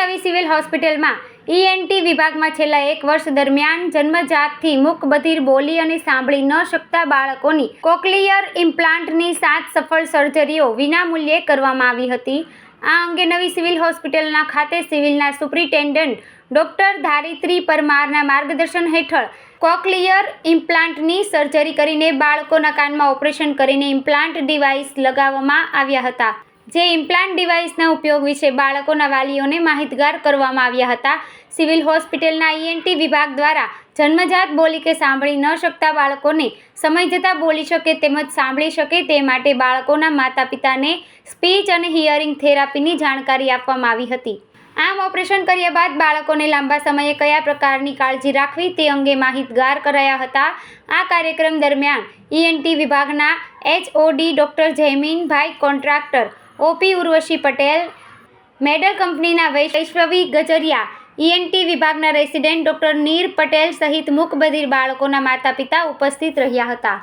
નવી સિવિલ હોસ્પિટલમાં ઈએનટી વિભાગમાં છેલ્લા એક વર્ષ દરમિયાન જન્મજાતથી મૂકબધિર બોલી અને સાંભળી ન શકતા બાળકોની કોકલિયર ઇમ્પ્લાન્ટની સાત સફળ સર્જરીઓ વિનામૂલ્યે કરવામાં આવી હતી. આ અંગે નવી સિવિલ હોસ્પિટલના ખાતે સિવિલના સુપ્રિન્ટેન્ડન્ટ ડોક્ટર ધારિત્રી પરમારના માર્ગદર્શન હેઠળ કોકલિયર ઇમ્પ્લાન્ટની સર્જરી કરીને બાળકોના કાનમાં ઓપરેશન કરીને ઇમ્પ્લાન્ટ ડિવાઇસ લગાવવામાં આવ્યા હતા. જે ઇમ્પ્લાન્ટ ડિવાઇસના ઉપયોગ વિશે બાળકોના વાલીઓને માહિતગાર કરવામાં આવ્યા હતા. સિવિલ હોસ્પિટલના ઈએનટી વિભાગ દ્વારા જન્મજાત બોલી કે સાંભળી ન શકતા બાળકોને સમય જતાં બોલી શકે તેમજ સાંભળી શકે તે માટે બાળકોના માતા પિતાને સ્પીચ અને હિયરિંગ થેરાપીની જાણકારી આપવામાં આવી હતી. આમ ઓપરેશન કર્યા બાદ બાળકોને લાંબા સમયે કયા પ્રકારની કાળજી રાખવી તે અંગે માહિતગાર કરાયા હતા. આ કાર્યક્રમ દરમિયાન ઈએનટી વિભાગના HOD doctor Jayminbhai Contractor OP Urvashi Patel, medal કંપનીના વૈશ્વવી ગજરિયા ઈએનટી વિભાગના રેસિડેન્ટ ડૉક્ટર નીર પટેલ સહિત મૂકબધિર બાળકોના માતા પિતા ઉપસ્થિત રહ્યા હતા.